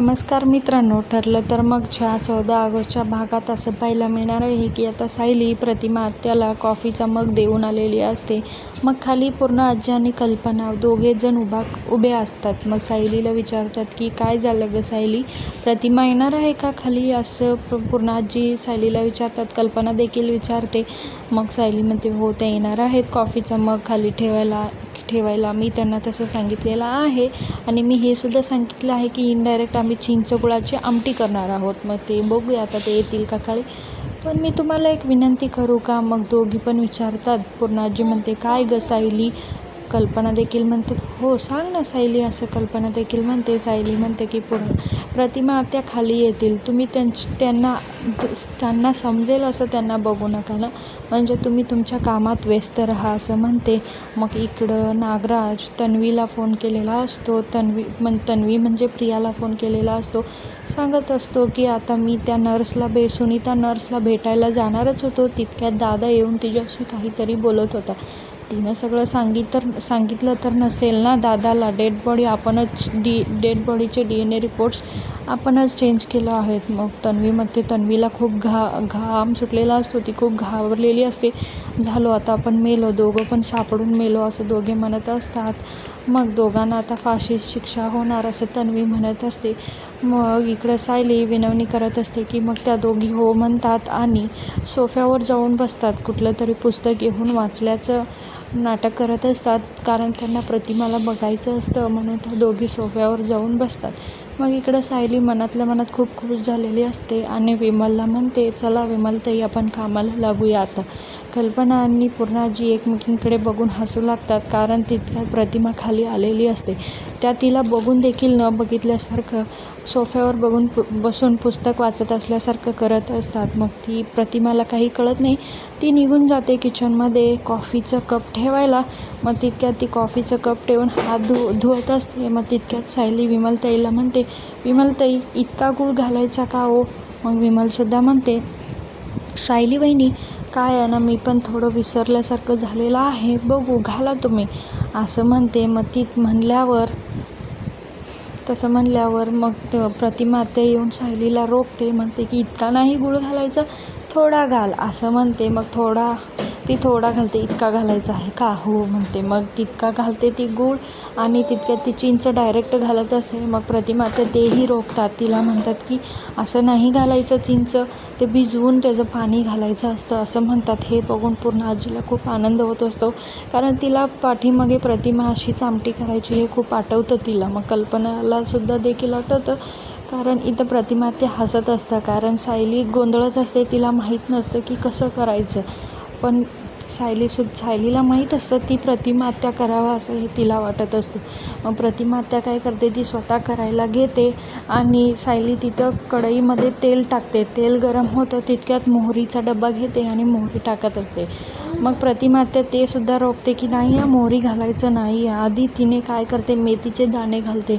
नमस्कार मित्रांनो ठरलं तर मगच्या चौदा ऑगस्टच्या भागात असं पाहायला मिळणार आहे की आता सायली प्रतिमा आत्याला कॉफीचा मग देऊन आलेली असते. मग खाली पूर्ण आजी आणि कल्पना दोघे जण उभा उभे असतात. मग सायलीला विचारतात की काय झालं गं सायली? प्रतिमा येणार आहे का खाली? असं प- पूर्ण आजी सायलीला विचारतात. कल्पना देखील विचारते. मग सायली म्हणते हो ते येणार आहेत कॉफीचा मग खाली ठेवायला ठेवायला. मी त्यांना तसं सांगितलेलं आहे आणि मी हे सुद्धा सांगितलं आहे की इनडायरेक्ट आम्ही चिंचगुळाची आमटी करणार आहोत. मग ते बघूया आता ते येतील का काळी. पण मी तुम्हाला एक विनंती करू का? मग दोघी पण विचारतात. पूर्ण आजी म्हणते काय ग सायली? कल्पना देखील म्हणते हो सांग ना सायली असं कल्पना देखील म्हणते. सायली म्हणते की पूर्ण प्रतिमा त्या खाली येतील. तुम्ही त्यांच त्यांना त्यांना समजेल असं त्यांना बघू नका ना. म्हणजे तुम्ही तुमच्या कामात व्यस्त राहा असं म्हणते. मग इकडं नागराज तन्वीला फोन केलेला असतो. तन्वी म्हण तन्वी म्हणजे प्रियाला फोन केलेला असतो. सांगत असतो की आता मी त्या नर्सला भे सुनीता नर्सला भेटायला जाणारच होतो. तितक्यात दादा येऊन तिच्याशी काहीतरी बोलत होता. तिनं सगळं सांगित तर सांगितलं तर नसेल ना दादाला. डेड बॉडी आपणच डी डेड बॉडीचे डी एन ए रिपोर्ट्स आपणच चेंज केलं आहेत. मग तन्वीमध्ये तन्वीला खूप घा घाम सुटलेला असतो. ती खूप घाबरलेली असते. झालो आता आपण मेलो. दोघं पण सापडून मेलो असं दोघे म्हणत असतात. मग दोघांना आता फाशी शिक्षा होणार असं तन्वी म्हणत असते. मग इकडं सायली विनवणी करत असते की मग त्या दोघी हो म्हणतात आणि सोफ्यावर जाऊन बसतात. कुठलं तरी पुस्तक घेऊन वाचल्याचं नाटक करत असतात कारण त्यांना प्रतिमाला बघायचं असतं म्हणून त्या दोघी सोफ्यावर जाऊन बसतात. मग इकडं सायली मनातल्या मनात खूप खुश झालेली असते आणि विमलला म्हणते चला विमलताई आपण कामाला लागूया आता. कल्पना आणि पूर्णाजी एकमेकींकडे बघून हसू लागतात कारण तितक्यात प्रतिमा खाली आलेली असते. त्या तिला बघून देखील न बघितल्यासारखं सोफ्यावर बघून पु बसून पुस्तक वाचत असल्यासारखं करत असतात. मग ती प्रतिमाला काही कळत नाही. ती निघून जाते किचनमध्ये कॉफीचं कप ठेवायला. मग तितक्यात ती कॉफीचं कप ठेवून हात धु धुवत असते. मग तितक्यात सायली विमलताईला म्हणते विमलताई इतका गुळ घालायचा का हो? मग विमलसुद्धा म्हणते सायली वहिनी काय आहे ना मी पण थोडं विसरल्यासारखं झालेलं आहे. बघू घाला तुम्ही. असं म्हणते. मग ती म्हणल्यावर तसं म्हणल्यावर मग प्रतिमा ते येऊन सायलीला रोखते. म्हणते की इतका नाही गुळ घालायचा? थोडा घाल. असं म्हणते. मग थोडा ती थोडा घालते इतका घालायचा आहे का? हो म्हणते. मग तितका घालते ती गूळ आणि तितक्यात ती चिंच डायरेक्ट घालत असते. मग प्रतिमा ते तेही रोखतात. तिला म्हणतात की असं नाही घालायचं चिंच. ते भिजवून त्याचं पाणी घालायचं असतं. असं म्हणतात. हे बघून पूर्ण आजीला खूप आनंद होत असतो. कारण तिला पाठीमागे प्रतिमा अशी चामटी करायची हे खूप आठवतं तिला. मग कल्पनालासुद्धा देखील आठवतं. कारण इथं प्रतिमा ते हसत असतं. कारण सायली गोंधळत असते. तिला माहीत नसतं की कसं करायचं. पण सायली सु सायलीला माहीत असतं ती प्रतिमहत्या करावं करावा असं हे तिला वाटत असतं. मग प्रतिमहत्या काय करते ती स्वतः करायला घेते आणि सायली तिथं कढईमध्ये तेल टाकते. तेल गरम होतं तितक्यात मोहरीचा डबा घेते आणि मोहरी टाकत असते. मग प्रतिमात्या ते सुद्धा रोखते की नाही या मोहरी घालायचं नाही. आधी तिने काय करते मेथीचे दाणे घालते.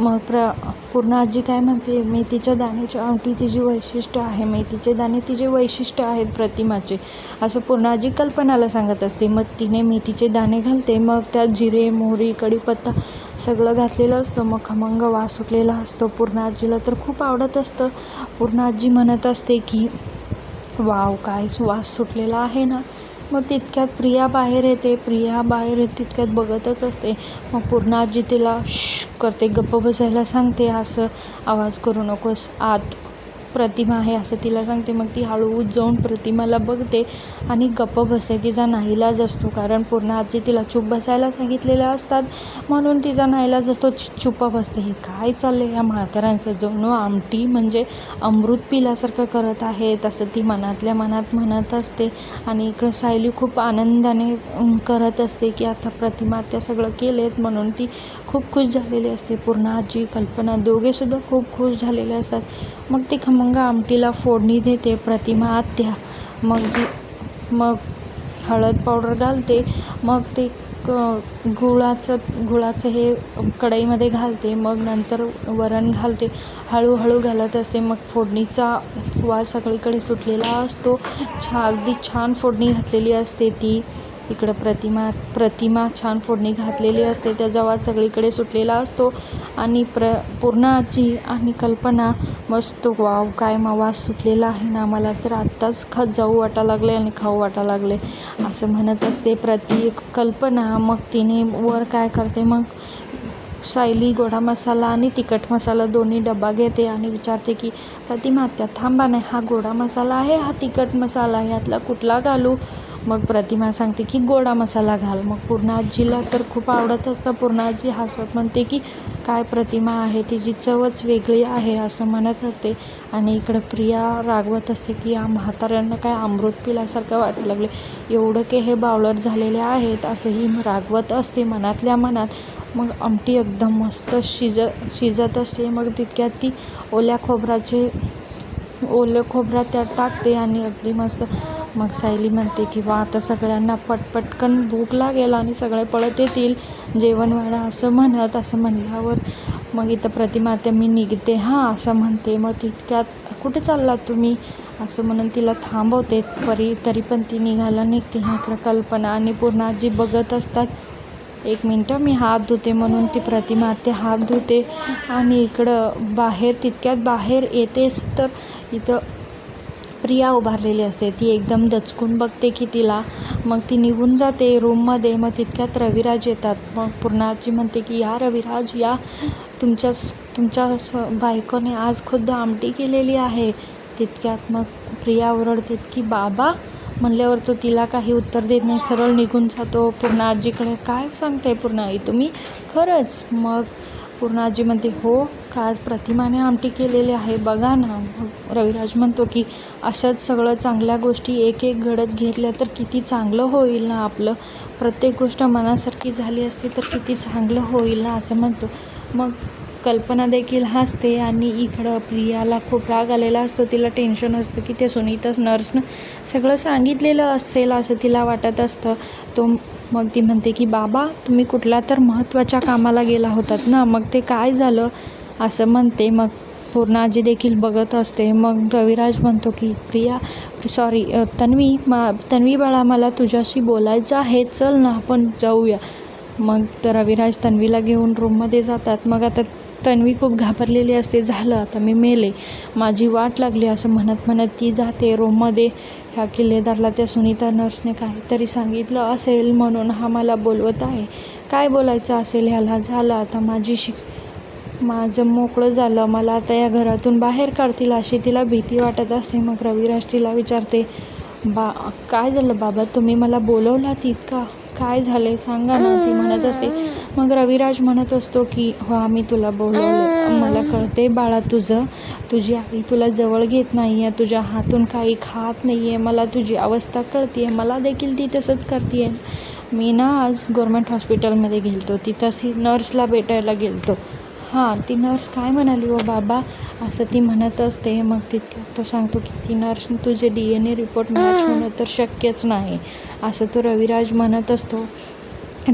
मग प्र पूर्ण आजी काय म्हणते मेथीच्या दाण्याची अंगठी तिची वैशिष्ट्य आहे. मेथीचे दाणे तिचे वैशिष्ट्य आहेत प्रतिमाचे. असं पूर्ण आजी कल्पनाला सांगत असते. मग तिने मेथीचे दाणे घालते. मग त्यात जिरे मोहरी कढीपत्ता सगळं घातलेलं असतं. मग खमंग वास सुटलेला असतो. पूर्ण आजीला तर खूप आवडत असतं. पूर्ण आजी म्हणत असते की वाव काय वास सुटलेला आहे ना. मग तितक्यात प्रिया बाहेर येते. प्रिया बाहेर येते तितक्यात बघतच असते. मग पूर्ण आजी तिला श करते. गप्प बसायला सांगते. असं आवाज करू नकोस. आत प्रतिमा आहे असं तिला सांगते. मग ती हळूच जाऊन प्रतिमाला बघते आणि गप्प बसते. तिचा नाईलाज असतो. कारण पूर्ण आजी तिला चूप बसायला सांगितलेल्या असतात. म्हणून तिचा नाईलाज असतो. चु- चुप बसते. हे काय चाललं या म्हाताऱ्यांचं जणू आमटी म्हणजे अमृत पिल्यासारखं करत आहे. तसं ती मनातल्या मनात म्हणत असते. आणि इकडं सायली खूप आनंदाने करत असते की आता प्रतिमा त्या सगळं केलेत. म्हणून ती खूप खुश झालेली असते. पूर्ण आजी कल्पना दोघेसुद्धा खूप खुश झालेले असतात. मग ते खम मग आमटीला फोडणी देते प्रतिमा आत्या. मग जी मग हळद पावडर घालते. मग ते क गुळाचं गुळाचं हे कढईमध्ये घालते. मग नंतर वरण घालते. हळूहळू घालत असते. मग फोडणीचा वास सगळीकडे सुटलेला असतो. छा अगदी छान फोडणी घातलेली असते ती. इकडं प्रतिमा प्रतिमा छान फोडणी घातलेली असते. त्याचा वाद सगळीकडे सुटलेला असतो. आणि प्र पूर्ण आजी आणि कल्पना मस्त वाव काय मा वास सुटलेला आहे ना मला तर आत्ताच खात जाऊ वाटा लागले आणि खाऊ वाटा लागले. असं म्हणत असते प्रति. कल्पना मग तिने वर काय करते? मग सायली गोडा मसाला आणि तिखट मसाला दोन्ही डबा घेते आणि विचारते की प्रतिमा त्या थांबा नाही हा गोडा मसाला आहे हा तिखट मसाला आहे यातला कुठला घालू? मग प्रतिमा सांगते की गोडा मसाला घाल. मग पूर्ण आजीला तर खूप आवडत असतं. पूर्ण आजी हसत म्हणते की काय प्रतिमा आहे? तिची चवच वेगळी आहे असं म्हणत असते. आणि इकडं प्रिया रागवत असते की या म्हाताऱ्यांना काय अमृत पिल्यासारखं वाटू लागले. एवढं की हे बावळट झालेले आहेत असंही रागवत असते मनातल्या मनात. मग आमटी एकदम मस्त शिज शिजत असते. मग तितक्यात ती ओल्या खोबराचे ओलं खोबरा त्यात टाकते आणि अगदी मस्त मग सायली म्हणते की वा आता सगळ्यांना पटपटकन भूक लागेल आणि सगळे पळत येतील. जेवण वाढा असं म्हणत असं म्हणल्यावर मग इथं प्रतिमा त्या मी निघते. हां असं म्हणते. मग तितक्यात कुठे चाललात तुम्ही? असं म्हणून तिला थांबवते. परी तरी पण ती निघायला निघते. इकडं कल्पना आणि पूर्ण आजी बघत असतात. एक मिनटं मी हात धुते म्हणून ती प्रतिमा ते हात धुते. आणि इकडं बाहेर तितक्यात बाहेर येतेच तर इथं प्रिया उभारलेली असते. ती एकदम दचकून बघते की तिला. मग ती निघून जाते रूममध्ये. मग तितक्यात रविराज येतात. मग पूर्णाजी म्हणते की या रविराज या तुमच्या तुमच्या बायकोने आज खुद्द आमटी केलेली आहे. तितक्यात मग प्रिया ओरडते की बाबा म्हणल्यावर तो तिला काही उत्तर देत नाही. सरळ निघून जातो. पूर्ण आजीकडे काय सांगताय पूर्ण आई तुम्ही? खरंच. मग पूर्ण आजी म्हणते हो काज प्रतिमाने आमटी केलेली आहे. बघा ना. रविराज म्हणतो की अशाच सगळं चांगल्या गोष्टी एक एक घडत घेतल्या तर किती चांगलं होईल ना आपलं? प्रत्येक गोष्ट मनासारखी झाली असती तर किती चांगलं होईल ना? असं म्हणतो. मग कल्पना देखील हसते आणि इकडं प्रियाला खूप राग आलेला असतो. तिला टेन्शन असतं की ते सुनीताच नर्सनं सगळं सांगितलेलं असेल असं तिला वाटत असतं. तो मग ती म्हणते की बाबा तुम्ही कुठल्या तर महत्त्वाच्या कामाला गेला होतात ना मग ते काय झालं? असं म्हणते. मग पूर्ण आजी देखील बघत असते. मग रविराज म्हणतो की प्रिया सॉरी तन्वी मा तन्वी बाळा मला तुझ्याशी बोलायचं आहे. चल ना आपण जाऊया. मग तर रविराज तन्वीला घेऊन रूममध्ये जातात. मग आता तन्वी खूप घाबरलेली असते झालं आता मी मेले. माझी वाट लागली असं म्हणत म्हणत ती जाते रूममध्ये. ह्या किल्लेदारला त्या सुनीता नर्सने काहीतरी सांगितलं असेल म्हणून हा मला बोलवत आहे. काय बोलायचं असेल ह्याला? झालं आता माझी शिक माझं मोकळं झालं. मला आता या घरातून बाहेर काढतील अशी तिला भीती वाटत असते. मग रविराज तिला विचारते बा काय झालं बाबा? तुम्ही मला बोलवलात इतका? काय झालं सांगा ना ती म्हणत असते. मग रविराज म्हणत असतो की हो आम्ही तुला बोलवलं. मला कळते बाळा तुझं. तुझी आई तुला जवळ घेत नाही आहे तुझ्या हातून काही खात नाही आहे मला तुझी अवस्था कळते आहे मला देखील ती तसंच करते आहे मी ना आज गव्हर्मेंट हॉस्पिटलमध्ये गेलतो. तिथं सी नर्सला भेटायला गेलतो. हां ती नर्स काय म्हणाली हो बाबा असं ती म्हणत असते. मग तितक्यात तो सांगतो की ती नर्स तुझे D N A report match होणं तर शक्यच नाही. असं तो रविराज म्हणत असतो.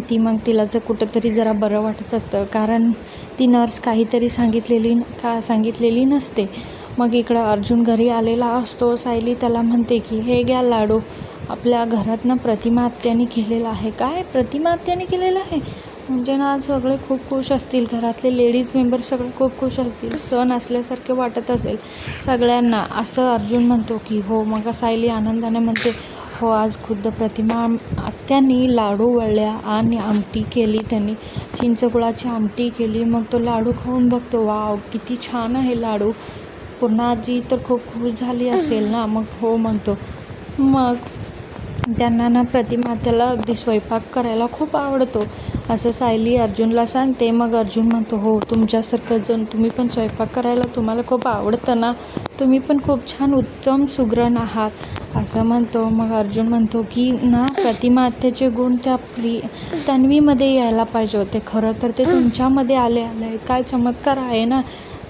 ती मग तिला जर कुठंतरी जरा बरं वाटत असतं कारण ती नर्स काहीतरी सांगितलेली का सांगितलेली नसते. मग इकडं अर्जुन घरी आलेला असतो सायली त्याला म्हणते की हे घ्या लाडू आपल्या घरातनं प्रतिमा आत्याने केलेला आहे. काय? प्रतिमा आत्याने केलेलं आहे? म्हणजे ना आज सगळे खूप खुश असतील घरातले लेडीज मेंबर सगळे खूप खुश असतील सण असल्यासारखे वाटत असेल सगळ्यांना. असं अर्जुन म्हणतो की हो. मग सायली आनंदाने म्हणते हो आज खुद्द प्रतिमा आत्यांनी लाडू वळल्या आणि आमटी केली त्यांनी. चिंचगुळाची आमटी केली मग तो लाडू खाऊन बघतो वाव किती छान आहे लाडू. पुन्हा आजी तर खूप खुश झाली असेल ना? मग हो म्हणतो. मग त्यांना ना प्रतिमा त्याला अगदी स्वयंपाक करायला खूप आवडतो. असं सायली अर्जुनला सांगते. मग अर्जुन म्हणतो हो तुमच्यासारखं जण तुम्ही पण स्वयंपाक करायला तुम्हाला खूप आवडतं ना? तुम्ही पण खूप छान उत्तम सुग्रण आहात. असं म्हणतो मग अर्जुन म्हणतो की ना प्रतिमा आत्याचे गुण त्या प्रि तन्वीमध्ये यायला पाहिजे होते. खरं तर ते तुमच्यामध्ये आले आले. काय चमत्कार आहे ना?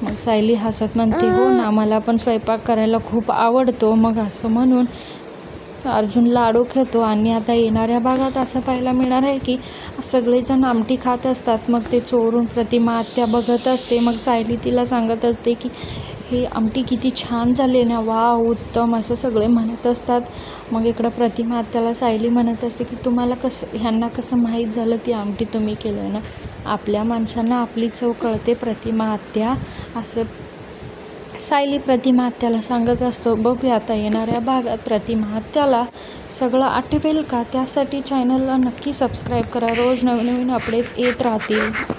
मग सायली हसत म्हणते हो ना मला पण स्वयंपाक करायला खूप आवडतो. मग असं म्हणून अर्जुन लाडू खेळतो आणि आता येणाऱ्या भागात असं पाहायला मिळणार आहे की सगळेजण आमटी खात असतात. मग ते चोरून प्रतिमा आत्या बघत असते. मग सायली तिला सांगत असते की हे आमटी किती छान झाली ना. वा उत्तम असं सगळे म्हणत असतात. मग इकडं प्रतिमा त्याला सायली म्हणत असते की तुम्हाला कसं ह्यांना कसं माहीत झालं ती आमटी तुम्ही केलं ना? आपल्या माणसांना आपली चव कळते प्रतिमा आत्या असं सायली प्रतिमा आत्याला सांगत असतो. बघूया आता येणाऱ्या भागात प्रतिमा आत्याला सगळं आठवेल का? त्यासाठी चॅनलला नक्की सबस्क्राईब करा. रोज नवीन नवीन अपडेट्स येत राहतील.